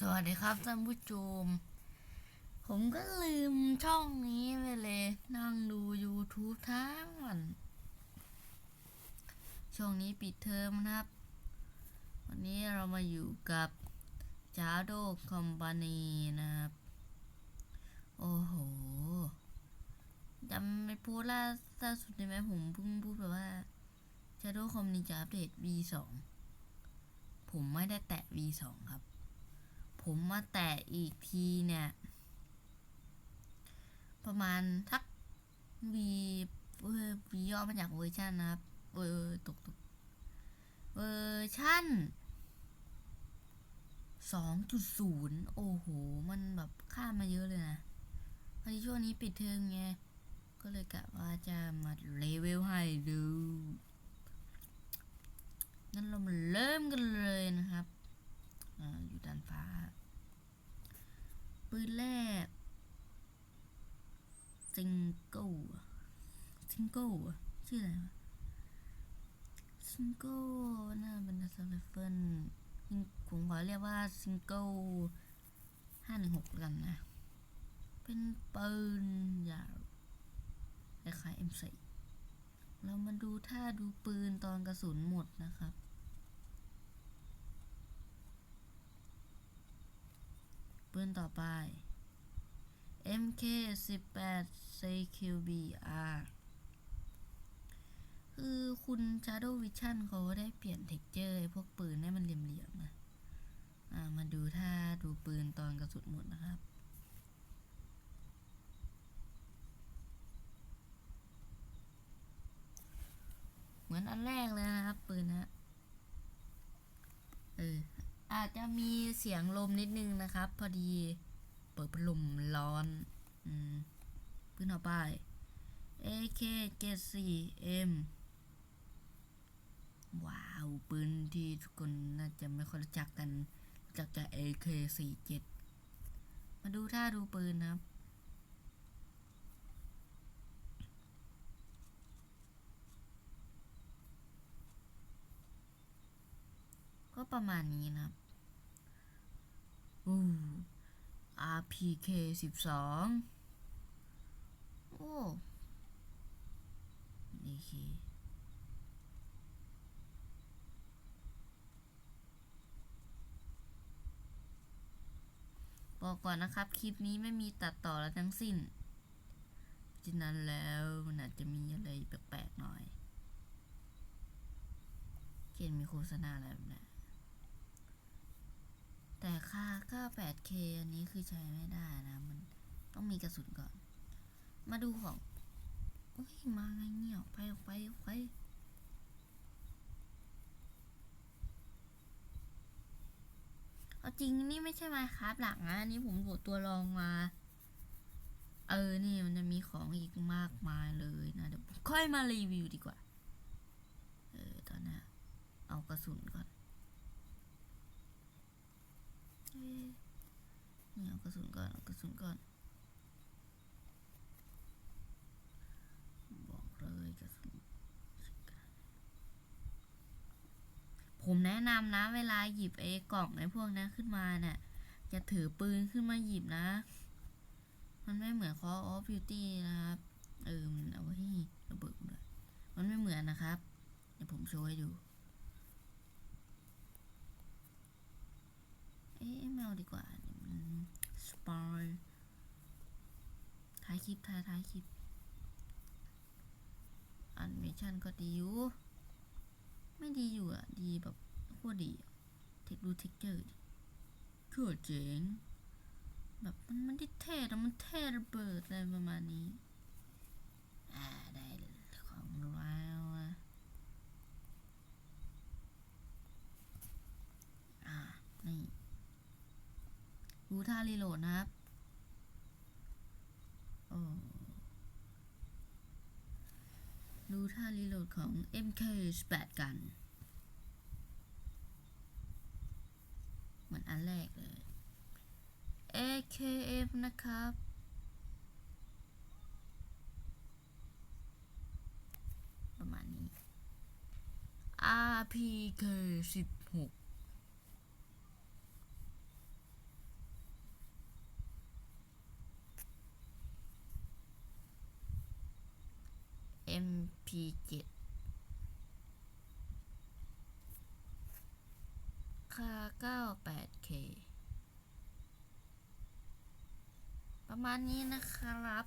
สวัสดีครับท่านผู้ชม ผมก็ลืมช่องนี้ไปเลย นั่งดู YouTube ทั้งวัน ช่วงนี้ปิดเทอมนะครับ วันนี้เรามาอยู่กับจาโดคอมพานีนะครับ โอ้โหจำไม่พูดล่าล่าสุดได้ไหมผมเพิ่งพูดแบบว่าจาโดคอมพานีจะอัปเดต V2 ผมไม่ได้แตะ V2 ครับ ผมมาแตะอีกทีเนี่ย ประมาณทัก V เวอร์ย่อมาจากเวอร์ชันนะครับเวอร์ตกตกเวอร์ชัน2.0 โอ้โห มันแบบข้ามมาเยอะเลยนะพอดีช่วงนี้ปิดเทอมไง ก็เลยกะว่าจะมาเลเวลให้ดูงั้นเรามาเริ่มกันเลยนะครับ ออยู่ด้านฟ้า ปืนแรกซิงเกิลซิงเกิลชื่ออะไรซิงเกิลน่าเป็นสไลเฟิลผมขอเรียกว่าซิงเกิลห้าหนึ่งหกกันนะ เป็นปืนยาวคล้ายๆ M4 เรามาดูท่าดูปืนตอนกระสุนหมดนะครับ ปืนต่อไป MK 18 CQBR คือคุณ Shadow Vision เขาได้เปลี่ยนเท็กเจอร์พวกปืนให้มันเหลี่ยมๆนะ อ่า มาดูท่าดูปืนตอนกระสุนหมดนะครับเหมือนอันแรกเลยนะครับ ปืนนะเออ อาจจะมีเสียงลมนิดนึงนะครับ พอดีเปิดพัดลมร้อนอืมปืนต่อไป AK 74 M ว้าว ปืนที่ทุกคนน่าจะไม่ค่อยรู้จักกันจักจาก AK 47มาดูท่าดูปืนนะครับก็ประมาณนี้นะครับ อู้ RPK สิบสองโอ้นี่คือบอกก่อนนะครับ คลิปนี้ไม่มีตัดต่อแล้วทั้งสิ้นฉะนั้นแล้วมันอาจจะมีอะไรแปลกๆหน่อยเช่นมีโฆษณาอะไรแบบนี้ แต่ค่าก็ 8K อันนี้คือใช้ไม่ได้นะ มันต้องมีกระสุนก่อน มาดูของโอ้ยมาไงเนี่ยออกไปออกไปไปเอาจริงนี่ไม่ใช่ไมาครับหลักนะอันนี้ผมโหลดตัวรองมา เออ นี่มันจะมีของอีกมากมายเลยนะเดี๋ยวค่อยมารีวิวดีกว่า เออ ตอนนี้เอากระสุนก่อน เอ๊ะ นี่เอากระสุนก่อนเอากระสุนก่อน บอกเลยกระสุนผมแนะนำนะ เวลาหยิบไอ้กล่องไอ้พวกนั้นขึ้นมาเนี่ยจะถือปืนขึ้นมาหยิบนะ มันไม่เหมือน Call of Duty นะครับ เออมันเอาไว้ระเบิดด้วยมันไม่เหมือนนะครับ เดี๋ยวผมโชว์ให้ดู เอ๊ะไม่เอาดีกว่าสปอยท้ายคลิปท้ายท้ายคลิปอันเมชันก็ดีอยู่ ไม่ดีอยู่อะ ดีแบบโคตรดีเทคดูเทคเจอร์ดิโคตรเจ๋งแบบมันมันได้เท่แต่มันเท่ระเบิดอะไรประมาณนี้ารีโหลดนะครับดูท่ารีโหลดของ MK8 กัน เหมือนอันแรกเลย A K F นะครับ ประมาณนี้ RPK16 MP7 ค่า 98K ประมาณนี้นะครับ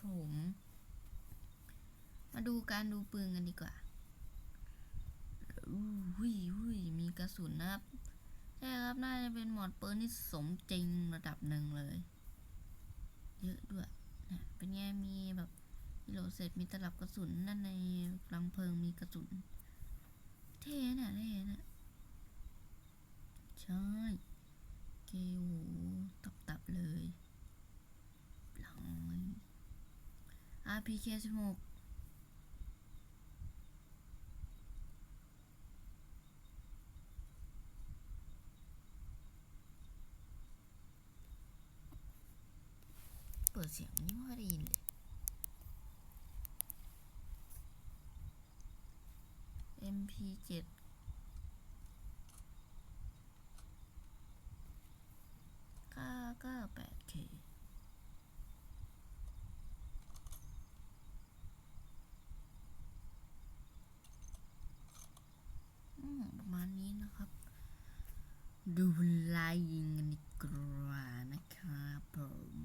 ผม มาดูการดูปืนกันดีกว่าอู้ยหุยมีกระสุนนะครับ ใช่ครับ น่าจะเป็นหมอดปืนที่สมจริงระดับหนึ่งเลย เยอะด้วยนะเป็นไงมีแบบ โหลดเสร็จมีตลับกระสุนด้านในรังเพลิงมีกระสุน เท่น่ะเท่น่ะใช่เกโหตับตับๆเลยหลัง RPK 16เปิดเสียงนี่ไม่ค่อยได้ ยินเลย MP7 998K อืมประมาณนี้นะครับ ดูลายยิงกันดีกว่านะครับผม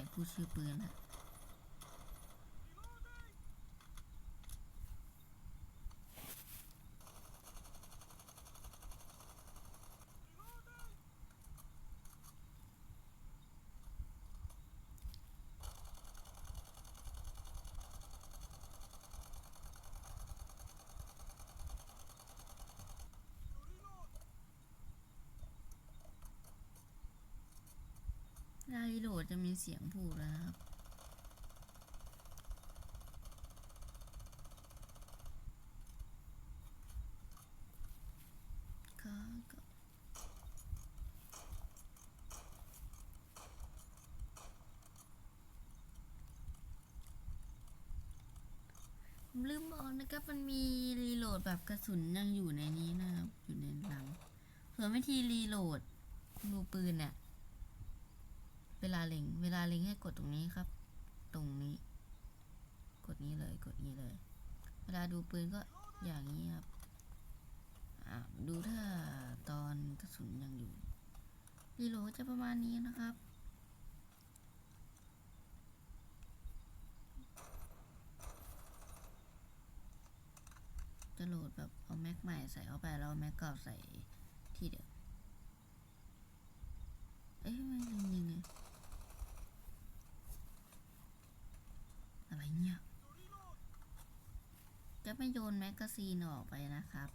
เกียดผู้ชื่อปืนอะายโหลดจะมีเสียงพูดนะครับก็ก็ผมลืมบอกนะครับมันมีรีโหลดแบบกระสุนยังอยู่ในนี้นะครับ อยู่ในหลังเผื่อไม่ทีรีโหลดดูปืนเนี่ย เวลาเล็ง เวลาเล็งให้กดตรงนี้ครับ ตรงนี้ กดนี้เลย กดนี้เลย เวลาดูปืนก็อย่างนี้ครับดูถ้าตอนกระสุนยังอยู่รีโหลดจะประมาณนี้นะครับ จะโหลดแบบเอาแม็กใหม่ใส่เข้าไปแล้วแม็กเก่าใส่ที่เดิมเอ๊ะไม่ยิงไรเนี่ย จะไม่โยนแมกกาซีนออกไปนะครับ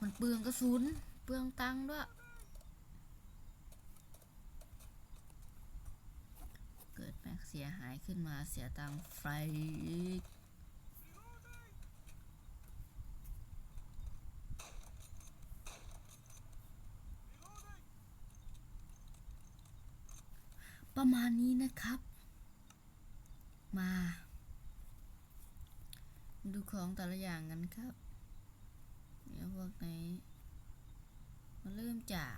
มันเปลืองกระสุน เปลืองตังค์ด้วย เกิดแม็กเสียหายขึ้นมาเสียตังค์ไฟอีกประมาณนี้นะครับ มา ดูของแต่ละอย่างกันครับเดี๋ยวพวกนี้มาเริ่มจาก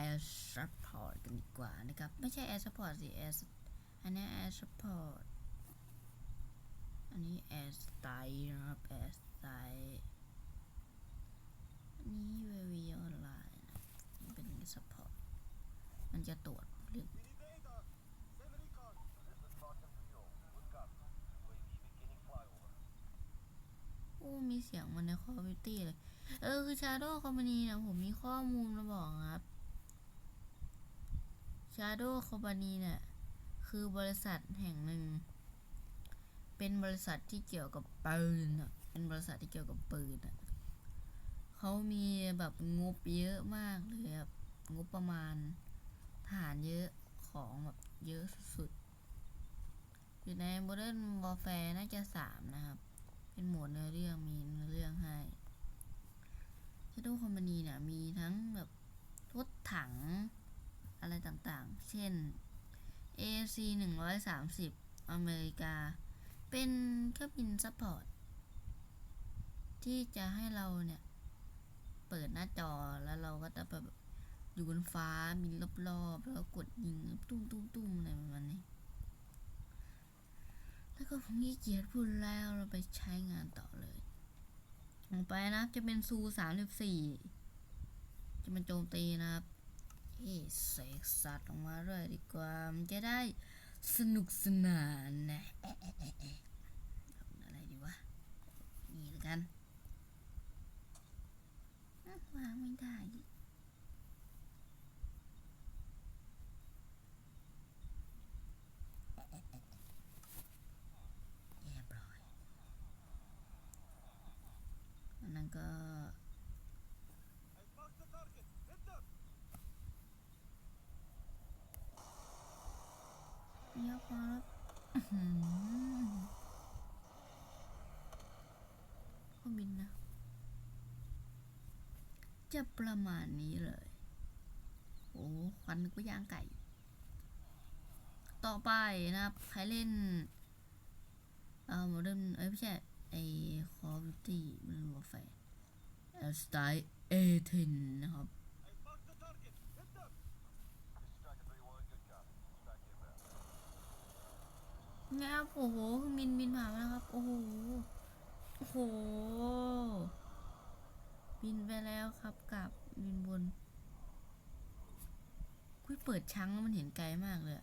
Air Support กันดีกว่านะครับ ไม่ใช่ Air Support สิ Air อันนี้ Air Support อันนี้ Air Style นะครับ Air Style อันนี้ Very Online นะนี่เป็น Support มันจะตรวจเรื่อง โอ้ มีเสียงมันใน Call of Duty เลย เออ คือ Shadow Company นี่ยผมมีข้อมูลมาบอกครับ Shadow Company เนี่ย คือบริษัทแห่งหนึ่ง เป็นบริษัทที่เกี่ยวกับปืนอะเป็นบริษัทที่เกี่ยวกับปืนอะเขามีแบบงบเยอะมากเลยครับ งบประมาณทหารเยอะ ของแบบเยอะสุดๆ อยู่ใน Modern Warfare น่าจะสามนะครับ เป็นหมวดเนื้อเรื่องมีเนื้อเรื่องให้ Shadow Company เนี่ยมีทั้งแบบรถถังอะไรต่างๆ เช่น AFC 130 อเมริกา เป็นเครื่องบินซัพพอร์ตที่จะให้เราเนี่ย เปิดหน้าจอแล้วเราก็จะแบบอยู่บนฟ้ามีรอบๆ แล้วกดยิงตุ้มตุ้มตุ้มอะไรประมาณนี้ แล้วก็ผมขี้เกียจพูดแล้วเราไปใช้งานต่อเลยต่อไปนะครับจะเป็นซูสามสิบสี่จะมาโจมตีนะครับเฮ้เสกสัตว์ออกมาเลยดีกว่ามันจะได้สนุกสนานนะอะไรดีวะนี่ล้วกันวางไม่ได้อีกเรียบร้อยอั นั้นก็เยวขวาแล้วอื้อหือเครื่องบินนะ จะประมาณนี้เลย โอ้ควันกว่าย่างไก่ ต่อไปนะครับ ใครเล่น เอ่อโมเดิร์นเอ้ยไม่ใช่ ไอคอร์ตี้มันรัวแฟร์สไตล์เอเทนนะครับนะครับโอ้โหเครื่องบินบินผ่านมาแล้วครับ โอ้โห โอ้โห บินไปแล้วครับกับบินบนคุยเปิดชั้งมันเห็นไกลมากเลย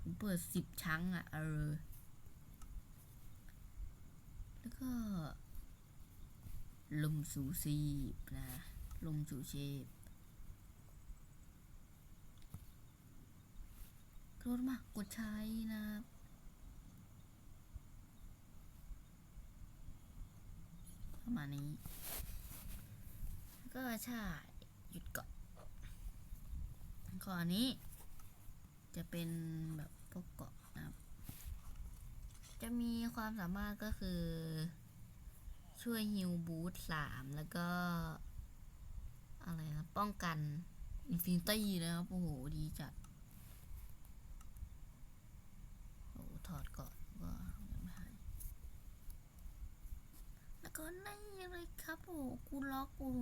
ผมเปิดสิบชั้งอะเออ ก็ลมสูซีนะลมสูเชฟโทษมากกดใช้นะประมาณนี้ ก็ใช่หยุดก่อนก่อนนี้ จะเป็นแบบพวกเกาะ จะมีความสามารถก็คือ ช่วยฮิวบูทสามแล้วก็ อะไรนะป้องกันอินฟินิตี้นะครับ โอ้โห ดีจัด โอ้ถอดก่อนก็ยังไม่หายแล้วก็นี่เลยครับโอ้โหกูล็อกโอ้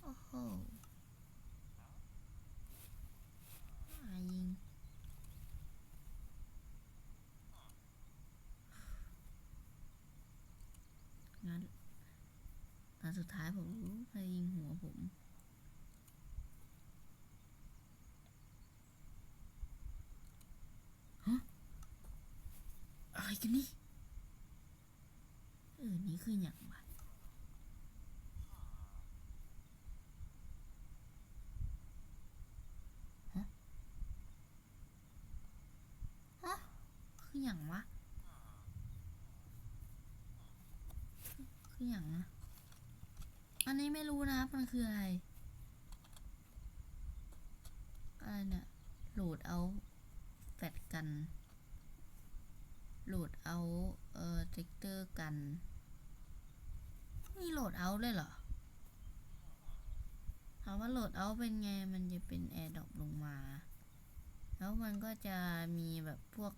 โอ้โหอ่ายิงงั้น ตอนสุดท้ายผมรู้ยิงหัวผมฮะอะไรกันนี่เออนี่คืออย่างวะฮะฮะคืออย่างวะคืออย่างนะ อันนี้ไม่รู้นะครับ มันคืออะไร อะไรเนี่ย โหลดเอาแฟดกัน โหลดเอา เอ่อเทคเตอร์กัน มีโหลดเอาเลยเหรอ ถามว่าโหลดเอาเป็นไง มันจะเป็นแอร์ดรอปลงมา แล้วมันก็จะมีแบบพวก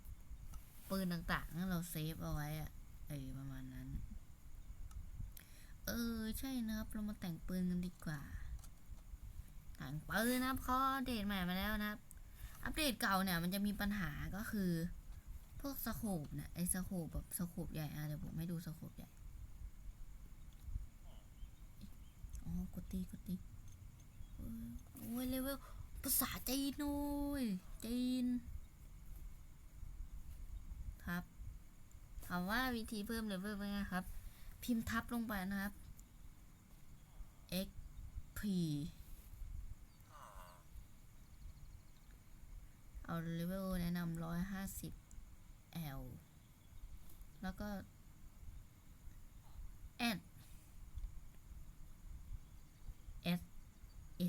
ปืนต่างๆที่เราเซฟเอาไว้อะเออประมาณนั้น เออ ใช่นะครับ เรามาแต่งปืนกันดีกว่า แต่งปืนนะครับเขาอัปเดตใหม่มาแล้วนะครับ อัปเดตเก่าเนี่ย มันจะมีปัญหาก็คือ พวกสโคปเนี่ยไอ้สโคปแบบสโคปใหญ่อะเดี๋ยวผมให้ดูสโคปใหญ่ อ๋อกดตีกดตีโอ้ยเลเวลภาษาจีนโอ้ยจีนทับถามว่าวิธีเพิ่มเลเวลเป็นไงครับ พิมพ์ทับลงไปนะครับ xp เอาเลเวลแนะนำร้อยห้าสิบ L แล้วก็ add S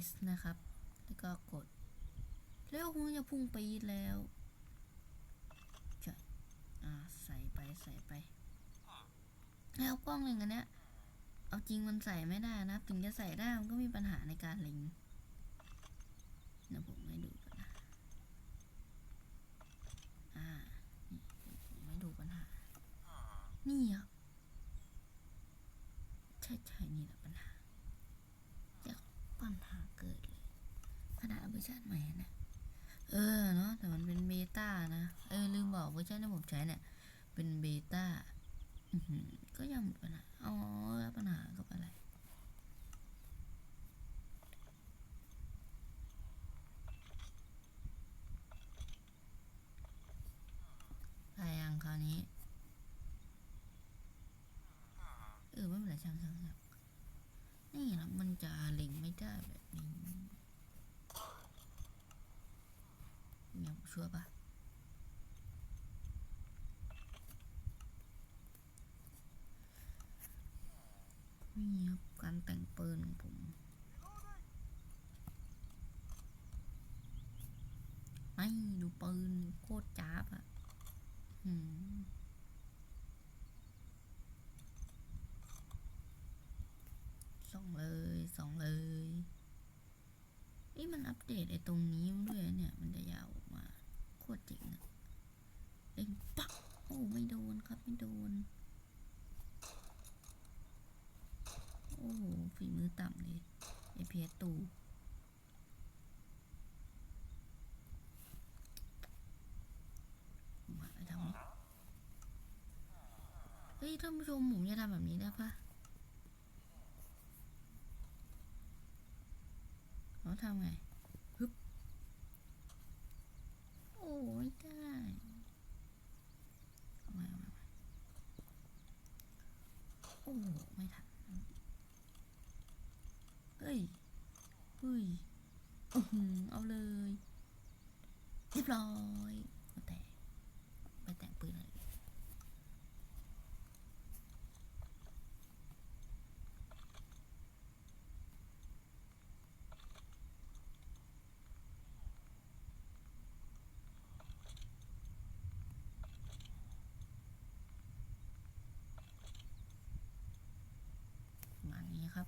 S นะครับ แล้วก็กด แล้วคงจะพุ่งไปแล้วใช่อ่า ใส่ไปใส่ไป แล้วกล้องเล็งอันเนี้ย เอาจริงมันใส่ไม่ได้นะ ถึงจะใส่ได้มันก็มีปัญหาในการลิงเดี๋ยวผมให้ดูปัญหาอ่าผมให้ดูปัญหา นี่ครัใช่ใช่นี่แหละปัญหาจาปัญหาเกิดเลยขนาดเวอร์ชันใหม่นะเออเนาะแต่มันเป็นเบต้านะ เออ ลืมบอกเวอร์ชันที่ผมใช้เนี่ย เป็นเบต้า ก็ยังมดปัญหา อ๋อแล้วปัญหากับอะไรได้ยังคราวนี้ เออไม่เป็นไรช่างช่างช่างนี่นะมันจะเล็งไม่ได้แบบนี้เงียบชัวร์ปะนี่ครับการ แต่งปืนของผมไม่ดูปืนโคตรจ้าบอะหืมส่องเลยส่องเลยนี่มันอัปเดตไอ้ตรงนี้ด้วยเนี่ย มันจะยาวออกมา โคตรเจ๋งอะเล็งปักโอ้ไม่โดนครับ ไม่โดน โอ้โห ฝีมือต่ำเลยไอเพียตูมาทำนี้เฮ้ยท่านผู้ชมผมจะทำแบบนี้ได้ปะเขาทำไงฮึบโอ้ไม่ได้เอาใหม่เอาใหม่เอาใหม่โอ้ไม่ทันเฮ้ยเฮ้ยอือหือเอาเลยเรียบร้อยก็แตก ไปแต่งปืนอะไรประมาณนี้ครับ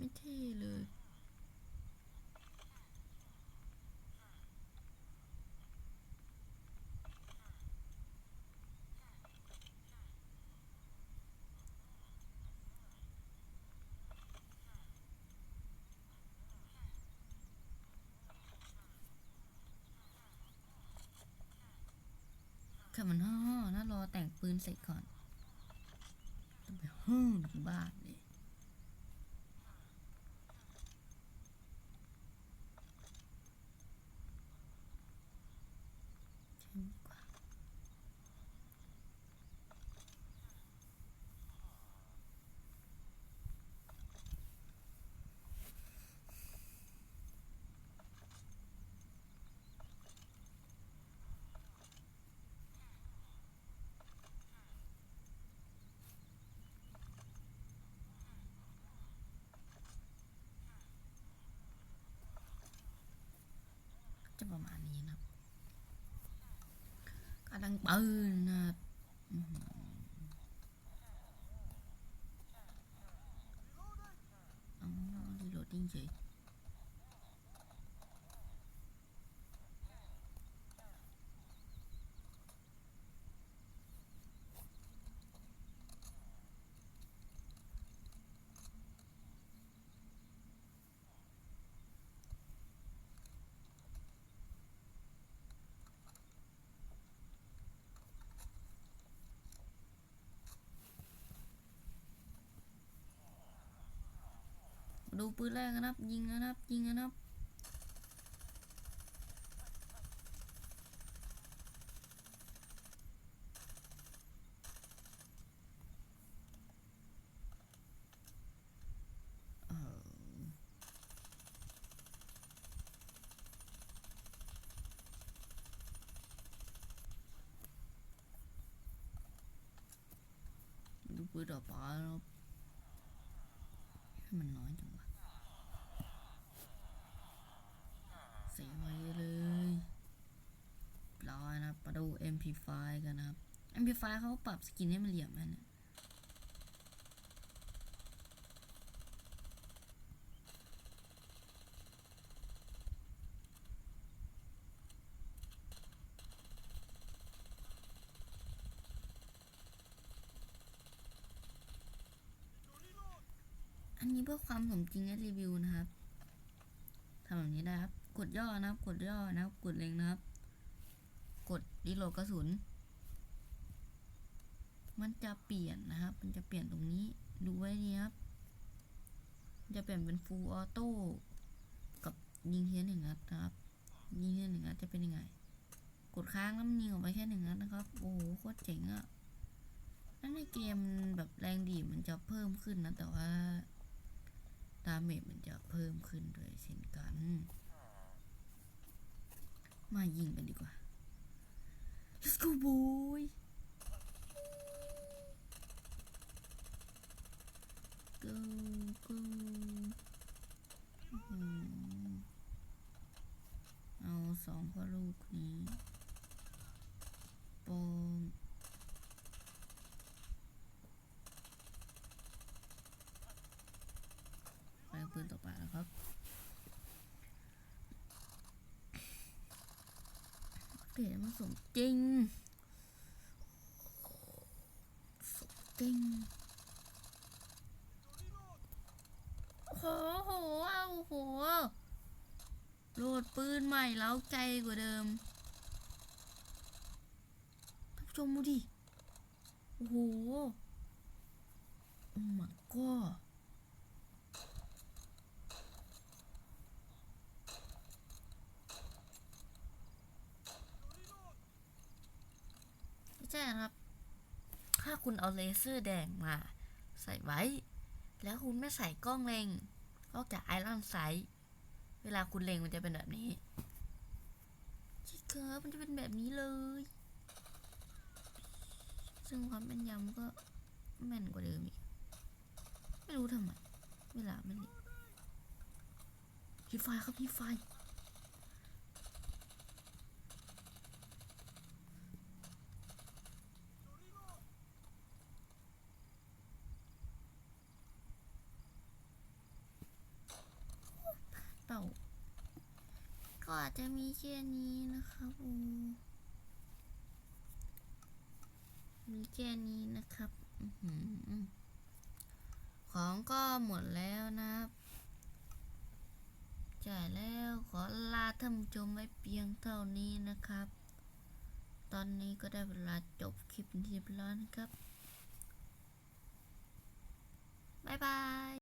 ไม่เท่เลย คือมันห่อน่ารอแต่งปืนเสร็จก่อนต้องไปห้องถึงบ้านเลย ใช่ดีกว่าจะประมาณนี้นะครับ กำลังปืนนะครับอื้อหืออ๋อรีโหล ดูปืนแรกนะครับ ยิงนะครับ ยิงนะครับดูปืนต่อไปนะครับให้มันน้อยจังวะเสียไว้เลยร้อยนะครับมาเขาปรับสกินให้มันเหลี่ยมแล้วเนี่ยอันนี้เพื่อความสมจริงและรีวิวนะครับทำแบบนี้ได้ครับ กดย่อนะครับ กดย่อนะครับ กดเล็งนะครับ กดรีโหลดกระสุน มันจะเปลี่ยนนะครับ มันจะเปลี่ยนตรงนี้ ดูไว้นี่ครับ จะเปลี่ยนเป็น full auto กับยิงเทียนหนึ่งนัดนะครับ ยิงเทียนหนึ่งนัดจะเป็นยังไง กดค้างแล้วมันยิงออกไปแค่หนึ่งนัดนะครับ โอ้โหโคตรเจ๋งอะนั่นในเกมแบบแรงดีมันจะเพิ่มขึ้นนะ แต่ว่าดาเมจมันจะเพิ่มขึ้นด้วยเช่นกัน มายิงกันดีกว่า let's go boy สองพ่อลูกนี้ปองไปเอาปืนต่อไปแล้วครับ เกรดมันสมจริง สมจริง โอ้โหโหเอาโห โหลดปืนใหม่แล้วใจกว่าเดิมท่านผู้ชมดูดิ โอ้โหโอ้ my god ไม่ใช่ครับ ถ้าคุณเอาเลเซอร์แดงมา ใส่ไว้ แล้วคุณไม่ใส่กล้องเล็งนอกจากไอรอนไซต์ เวลาคุณเลงมันจะเป็นแบบนี้ชิคเกอร์มันจะเป็นแบบนี้เลย ซึ่งความแม่นยำก็แม่นกว่าเดิมอีก ไม่รู้ทำไม เวลามันนี่พี่ไฟครับพี่ไฟ เต่า ก็อาจจะมี แค่นี้นะครับอ้มีแค่นี้นะครับอของก็หมดแล้วนะครับจ่ายแล้วขอลาท่านผู้ชมไว้เพียงเท่านี้นะครับ ตอนนี้ก็ได้เวลาจบคลิปที่เรียบร้อยนะครับ บ๊ายบาย